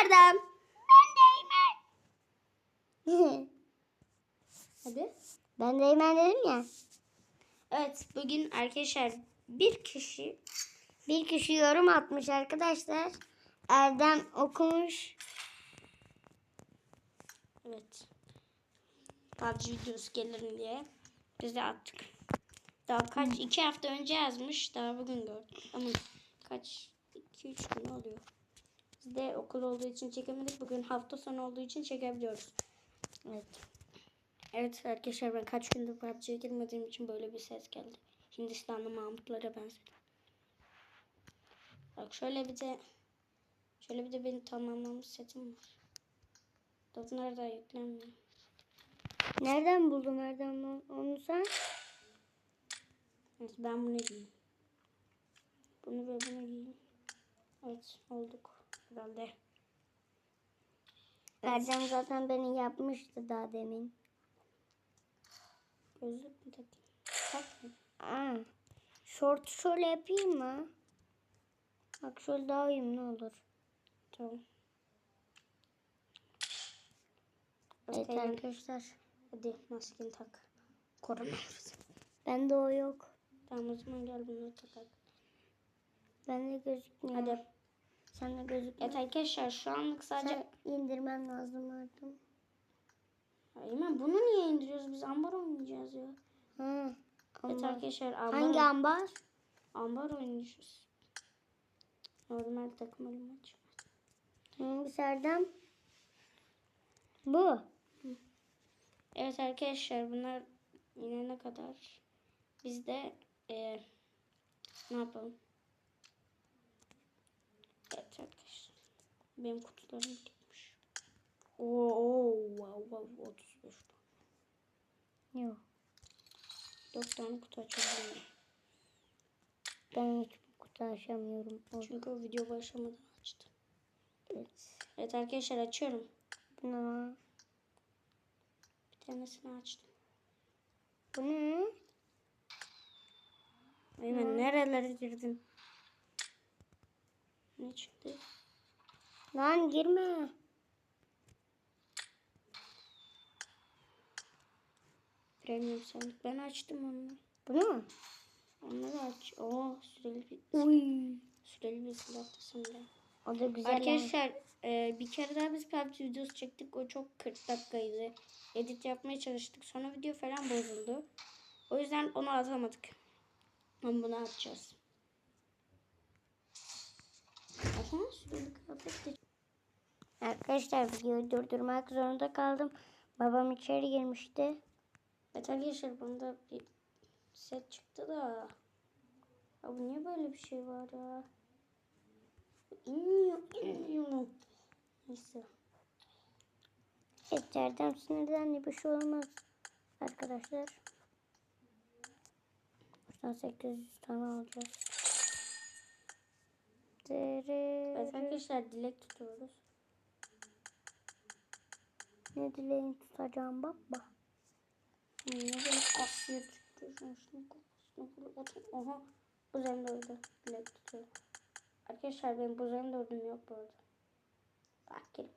Erdem. Ben de Hadi. Ben de Eymen dedim ya. Evet bugün arkadaşlar bir kişi Bir kişi yorum atmış arkadaşlar. Erdem okumuş. evet PUBG videosu gelir diye biz de attık. Daha kaç iki hafta önce yazmış daha bugün gördüm ama kaç iki üç gün oluyor. Biz de okul olduğu için çekemedik bugün hafta sonu olduğu için çekebiliyoruz. Evet. Evet arkadaşlar ben kaç gündür PUBG'ye girmediğim için böyle bir ses geldi. Hindistanlı Mahmutlara benzedim. Bak şöyle bir de şöyle bir de benim tamamlamış setim var. Da Bunlar da yüklenmiyor. Nereden buldun onu- onu sen? Evet ben bunu giyeyim. Bunu ve bunu giyeyim. Evet olduk herhalde. Erdem zaten beni yapmıştı daha demin. Gözlük mü takayım? Takmayayım. Aa, şort şöyle yapayım mı? Bak şöyle daha uyumlu olur. Tamam. Evet arkadaşlar. Hadi maskeni tak. Koronavirüs. Bende o yok. Tamam o zaman gel bunu takalım. Bende gözükmüyor. Hadi. Sen de gözükmüyor. Evet arkadaşlar şu anlık sadece... Sen indirmen lazım Erdem. Eymen bunu niye indiriyoruz? Biz ambar oynayacağız ya. Evet ambar. arkadaşlar ambar, Hangi ambar? ambar oynayacağız. Normal takım ölüm maçı. Hangisi Erdem? Bu. Evet arkadaşlar bunlar inene kadar biz de eee, ne yapalım? Evet arkadaşlar. Benim kutularım gitmiş. Oo, oo wow, wow, 35 puan. Yok. 4 tane kutu açabiliyorum. Ben hiç bu kutu açamıyorum. Çünkü o video başlamadan açtım. Evet. Evet arkadaşlar açıyorum. Bu ne? Bir tanesini açtım. Bu ne? Eymen nerelere girdin? Ne çıktı? Lan girme. Premium sandık. Ben açtım onu. Bu ne? Onları aç. Oo süreli bir Uy. süreli bir silah da. O da güzel. Arkadaşlar e, bir kere daha biz PUBG videosu çektik. O çok 40 dakikaydı. Edit yapmaya çalıştık. Sonra video falan bozuldu. O yüzden onu atamadık. Ama bunu atacağız. Aha süreli kıyafet de Arkadaşlar videoyu durdurmak zorunda kaldım. Babam içeri girmişti. Evet arkadaşlar bunda bir set çıktı da. Ya bu niye böyle bir şey var ya? İnmiyor, inmiyor. Neyse. Evet Erdem sinirlendi bir şey olmaz. Arkadaşlar. Buradan 800 tane alacağız. Evet arkadaşlar dilek tutuyoruz. Ne dileğin tutacağım baba. Ne böyle Asya çıktı. Şunu böyle atın. Aha. Bu zendorda dilek tutuyor. Arkadaşlar benim bu zendordum yok bu arada. Fakirim.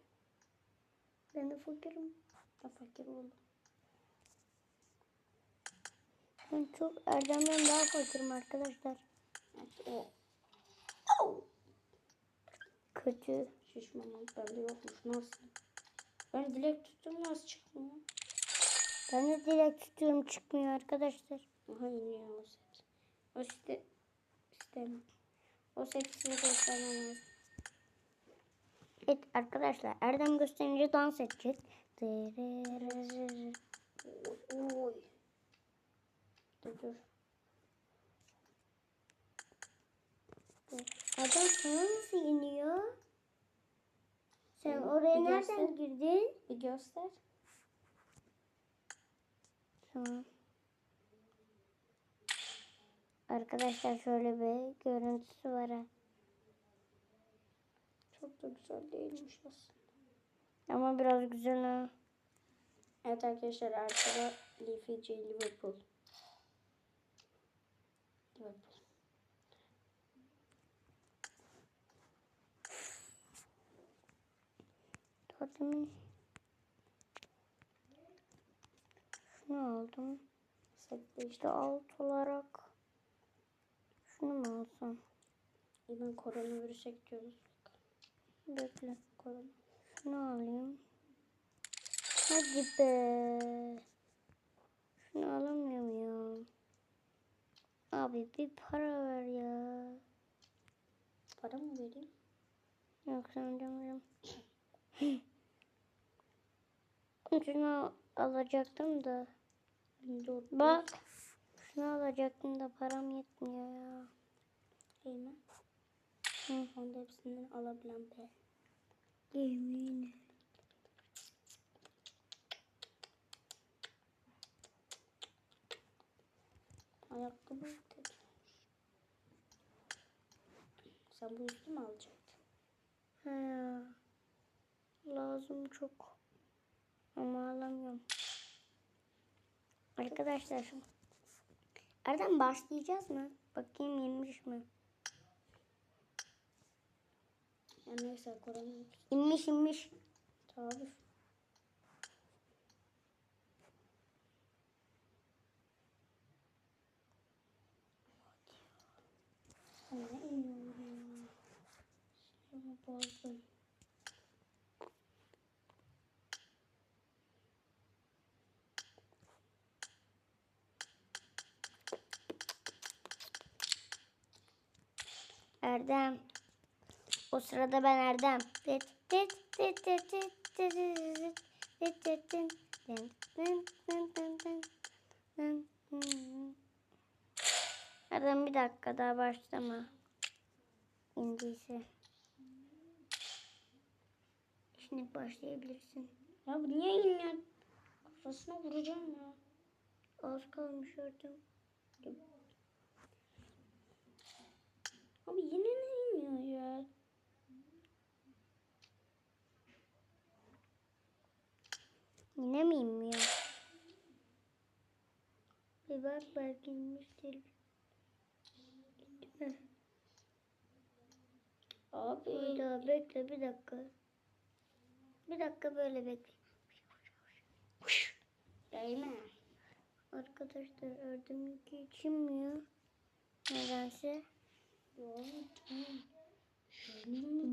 Ben de fakirim. Ben fakir oldum. Ben çok Erdem'den daha fakirim arkadaşlar. O Kötü. şişmanım bende yokmuş. Nasıl? Ben dilek tuttum nasıl çıkmıyor? Ben de dilek tutuyorum çıkmıyor arkadaşlar. Aha iniyor o set. O site istemem. O seti size göstermem. Evet arkadaşlar Erdem gösterince dans edecek. Oy. Dur dur. Adam sana nasıl iniyor? Sen oraya bir nereden göster. girdin? Bir göster. Tamam. Arkadaşlar şöyle bir görüntüsü var. ha. Çok da güzel değilmiş aslında. Ama biraz güzel ha. Evet arkadaşlar arkada Leafy J Liverpool. Liverpool. Kademin. Şunu aldım. İşte alt olarak. Şunu mu alsam? Ben koronavirüse gidiyoruz. Bekle. Korona. Şunu alayım. Hadi be. Şunu alamıyorum ya. Abi bir para ver ya. Para mı vereyim? Yok ödemeyeceğim. Şunu alacaktım da. Dur. Bak. Şunu alacaktım da param yetmiyor ya. Değil mi? Hı. Onda hepsinden alabilen be. Yemin. Ayakkabı. Sen bu üstü mü alacaktın? He. Lazım çok. Ama alamıyorum. Arkadaşlar. Erdem başlayacağız mı? Bakayım inmiş mi? Ya neyse koronavirüs. İnmiş inmiş. Tabii. Sana iniyorum ya. Şunu bozdum. Erdem. O sırada ben Erdem. Erdem bir dakika daha başlama. İndiyse. Şimdi başlayabilirsin. Ya bu niye iniyor? Kafasına vuracağım ya. Az kalmış Erdem. Abi yine ne iniyor ya? Yine mi inmiyor? Bir bak belki inmiştir. Abi. Bir daha bekle bir dakika. Bir dakika böyle bekle. Değme. Arkadaşlar Erdem'inki içinmiyor. Nedense. Ya tamam.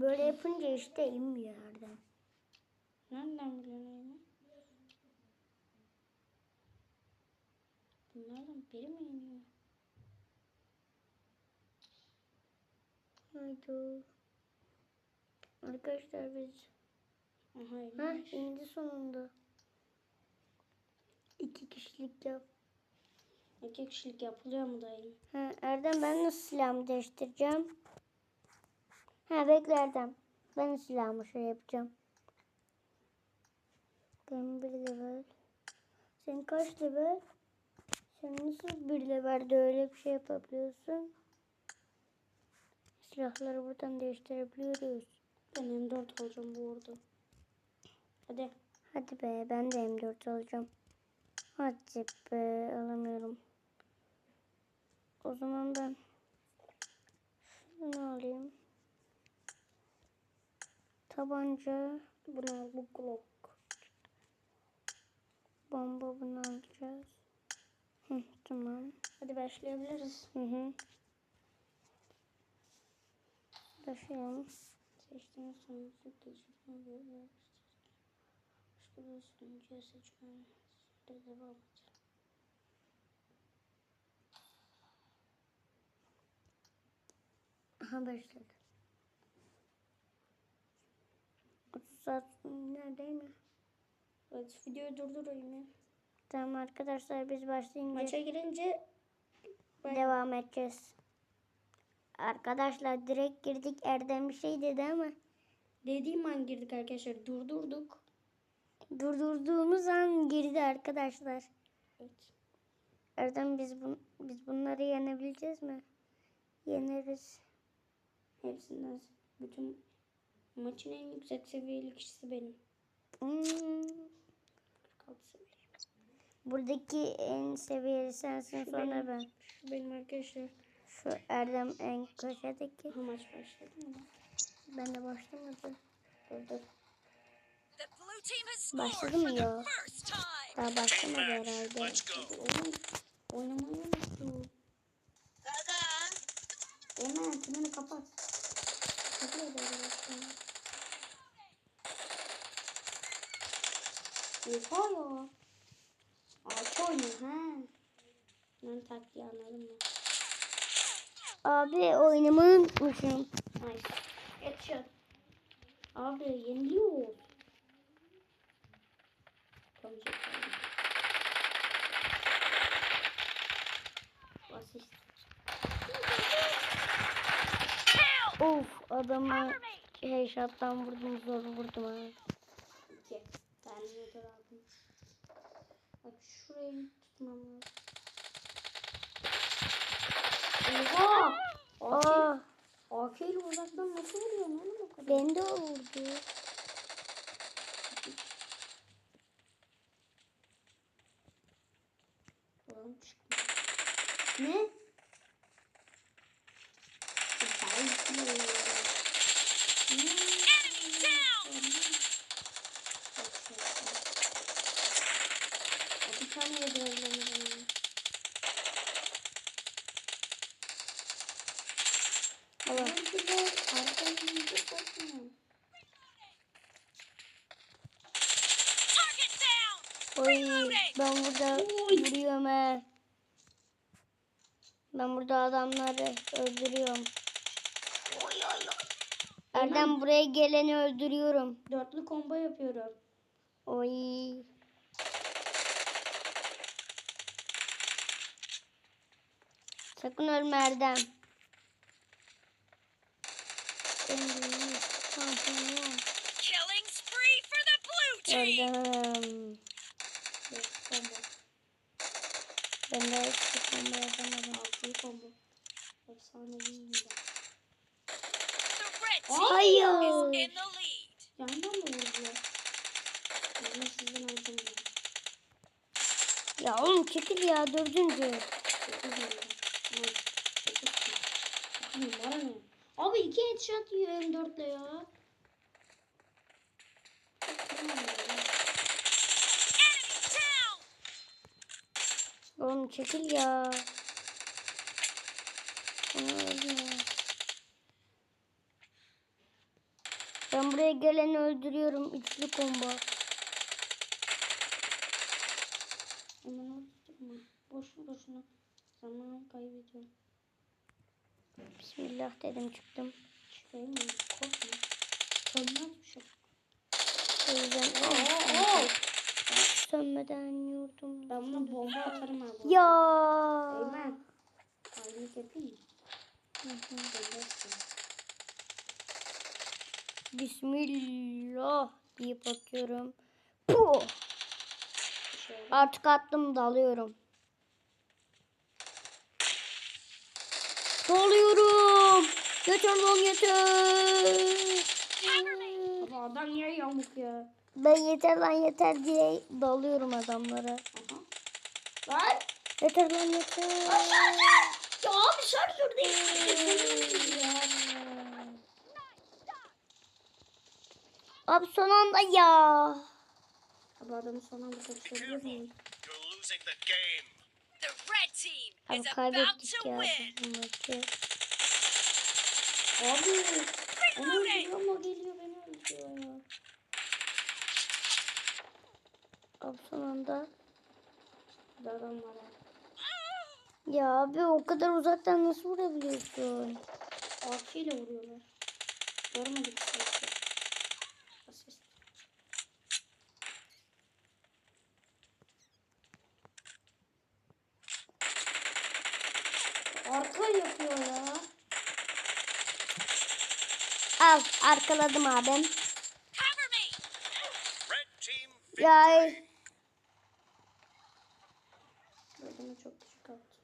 Böyle yapınca işte inmiyor Erdem. Nereden biliyorsun? Bunlardan biri mi iniyor? Haydi. Arkadaşlar biz... Aha Ha inmiş. indi sonunda. İki kişilik yap. İki kişilik yapılıyor mu dayı? Ha, Erdem ben nasıl silahımı değiştireceğim? Ha bekle Erdem. Ben silahımı şey yapacağım. Benim bir level. Senin kaç level? Sen nasıl bir levelde öyle bir şey yapabiliyorsun? Silahları buradan değiştirebiliyoruz. Ben M4 alacağım bu arada. Hadi. Hadi be ben de M4 alacağım. Hadi be alamıyorum. O zaman ben şunu alayım. Tabanca, Bunu bu Glock. bomba bunu alacağız. Hı, tamam. Hadi başlayabiliriz. Hı hı. Başlayalım. Seçtiğiniz sonucu geçirme ve Başka bir sunucuya seçme. Şimdi devam. Aha başladı. 30 saat neredeyim mi? Evet videoyu durdur Eymen. Tamam arkadaşlar biz başlayınca Maça girince ben- devam edeceğiz. Arkadaşlar direkt girdik Erdem bir şey dedi ama dediğim an girdik arkadaşlar. Durdurduk. durdurduğumuz an girdi arkadaşlar. Evet. Erdem biz bun biz bunları yenebileceğiz mi? Yeneriz. Hepsinden bütün maçın en yüksek seviyeli kişisi benim. Hmm. 46 seviyeli. Buradaki en seviyeli sensin Şu sonra benim. ben. Şu benim arkadaşlar. Şu Erdem en köşedeki. Ha maç başladı mı? Ben de başlamadı. Dur dur. Başladı mı ya? Daha başlamadı herhalde. Oğlum oynamayı unuttum. Hemen tümünü kapat. Oha ya. Ağaç oynuyor ha. Ben taktiği anladım ya. Abi oynamayı unutmuşum. Nice. Headshot. Abi yeniliyor. Tam çekelim. Asist. Of adamı headshot'tan vurdum zor vurdum ha. İki. Ben motor aldım. Bak şurayı tutmam lazım. Oha! AK, Aa, AK ile uzaktan nasıl vuruyorsun oğlum o kadar? beni de vurdu. Ulan çıkmıyor. Ne? Ben Enemy down. Bir tane yedirebilirim. Allah. Target down. Oy ben burada vuruyorum he. Ben burada adamları öldürüyorum. Erdem buraya geleni öldürüyorum. Dörtlü combo yapıyorum. Oy. Sakın ölme Erdem. Şampiyon. Killing spree for the blue team. Erdem. Dört combo. Ben de hiç combo yapamadım. Altılı combo. Efsane değil mi? Hayır. Yandan mı vurdular? Ben sizden alacağım. Ya oğlum çekil ya dördüncü. Abi iki headshot yiyor M4'le ya. Çekil ya. Ben buraya geleni öldürüyorum. Üçlü oturtma. Boşu boşuna zaman kaybediyorum. Bismillah dedim çıktım. Şey mi? Korkma. Şey. O yüzden Oo, sönmeden yurdum. Ben buna bomba atarım abi. Ya. Eymen. Ayrılık yapayım mı? Bismillah deyip atıyorum. Puh. Şöyle. Artık attım dalıyorum. Doluyorum. Yeter lan yeter. Abi adam niye yamuk ya? Ben yeter lan yeter diye dalıyorum adamlara. Lan. Yeter lan yeter. Ya abi şarjör değil. Abi son anda ya. Abi adamı son anda red team Abi is about kaybettik to ya maçı. Abi. Onun geliyor beni öldürüyor ya. Abi son anda. Bir adam var ya. Abi o kadar uzaktan nasıl vurabiliyorsun? İle vuruyorlar. Görmedik. Asist. Arka yapıyor ya. Al arkaladım abim. Ya victory. Adamı çok düşük attı.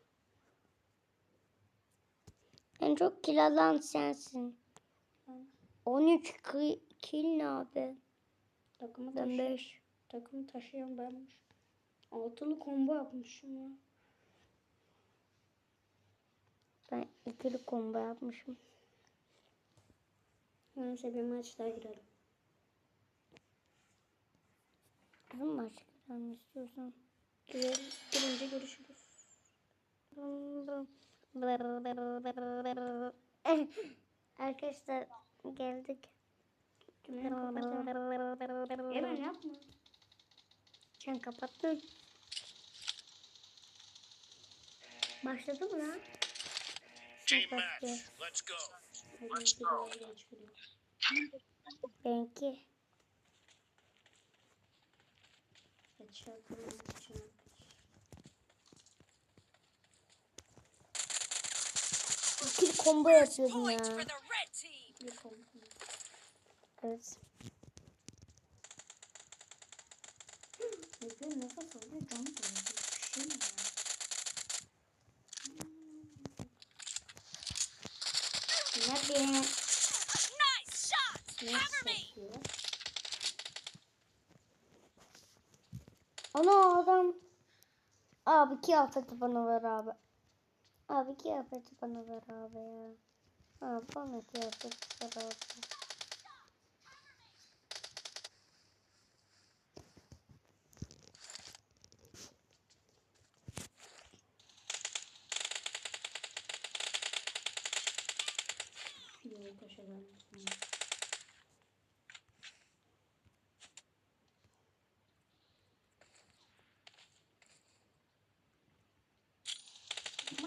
en çok alan sensin. Ben 13 ki- kill ne abi? takımı Ben taşıyan, 5. takımı taşıyan benmiş. Altılı combo yapmışım ya. Ben ikili combo yapmışım. Neyse bir maç daha girelim. Uzun maç girelim istiyorsan. Girelim. Girince görüşürüz. Arkadaşlar geldik. Hemen yapma. Sen kapattın. Başladı mı lan? Kapattı. match. Let's go. Hadi bir daha geç gidiyor. Benimki. Geç yapalım. Geç yapalım. İkili combo yapıyordum ya. Evet. Bekle nefes alıyor. Can dolaşıyor. Bir şey mi var? Nerede? Nice shot. Cover me. Ana adam. Abi kıyafeti bana ver abi. Abi kıyafeti bana ver abi ya. Abi bana kıyafeti ver abi.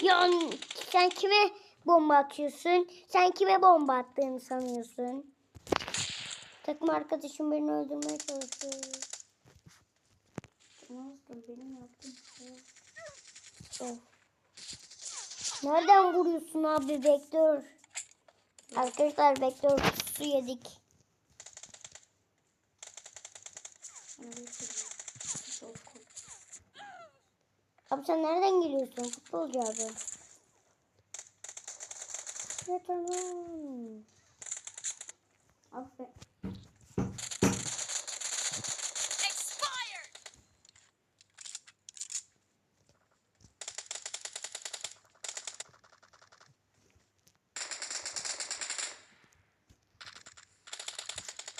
Ya sen kime bomba atıyorsun? Sen kime bomba attığını sanıyorsun? Takım arkadaşım beni öldürmeye çalışıyor. Nazgın benim yaptığım şey. Of. Nereden vuruyorsun abi vektör? Arkadaşlar vektör su yedik. Bana bir şey. Çok korktum. Abi sen nereden geliyorsun futbolcu abi? Ya tamam. Aferin.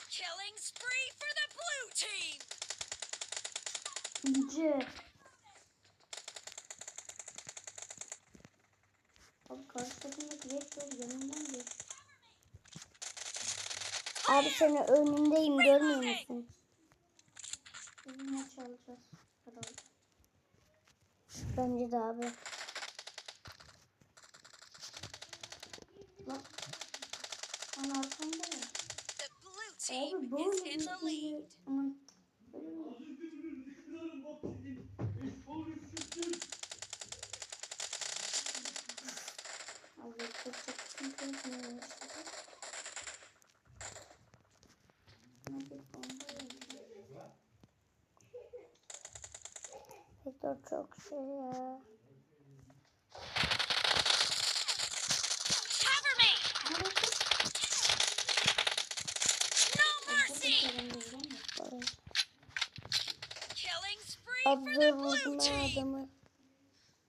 Killing spree for the blue team. İnce. Karşı takımdaki rektör yanımdan geç. Abi seni önündeyim görmüyor musun? Maç alacağız. Bence de abi. Ya. The blue Abi is böyle in the bir şey- lead. Aman. Böyle mi? Abi çok çok sıkıntı yapmaya başladı. Hadi bomba yapıyor. Vektör çok şey ya. Cover me. No mercy. Killing spree for Abla the vurdum blue ben team. adamı.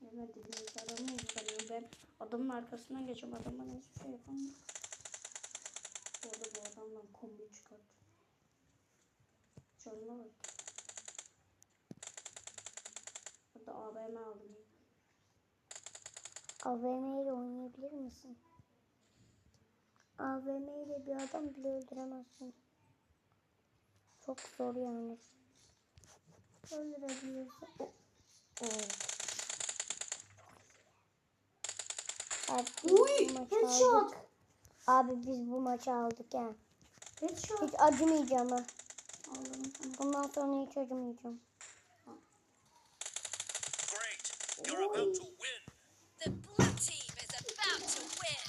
Evet dediğiniz adamı vurdular. Ben adamın arkasından geçiyorum. Adam bana hiçbir şey yapamıyor. Bu arada bu adamdan kombi çıkart. Canına bak. Burada AVM aldım. AVM ile oynayabilir misin? AVM ile bir adam bile öldüremezsin. Çok zor yani. Öldürebilirsin. O- Oo. Abi biz bu maçı aldık. Abi biz bu maçı aldık ya. Headshot. Hiç acımayacağım ha. Bundan sonra hiç acımayacağım. You're about to win. The blue team is about to win.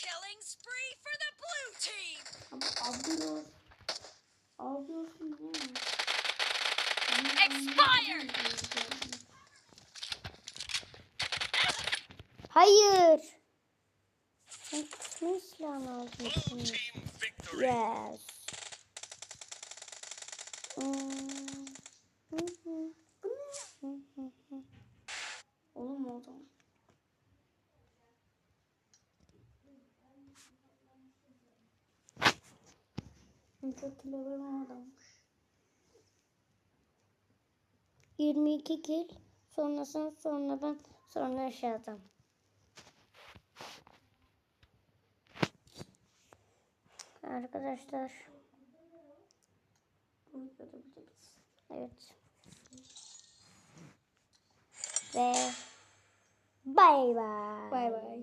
Killing spree for the blue team. Ama alıyor. Alıyorsun ne? Expired. Hayır. Sen ne silahını aldın Blue team victory. Yes. Hmm. Kilo veren adammış. 22 kil. Sonra sen sonra sonra aşağıdan. Arkadaşlar evet. Ve bay bay. Bay bay.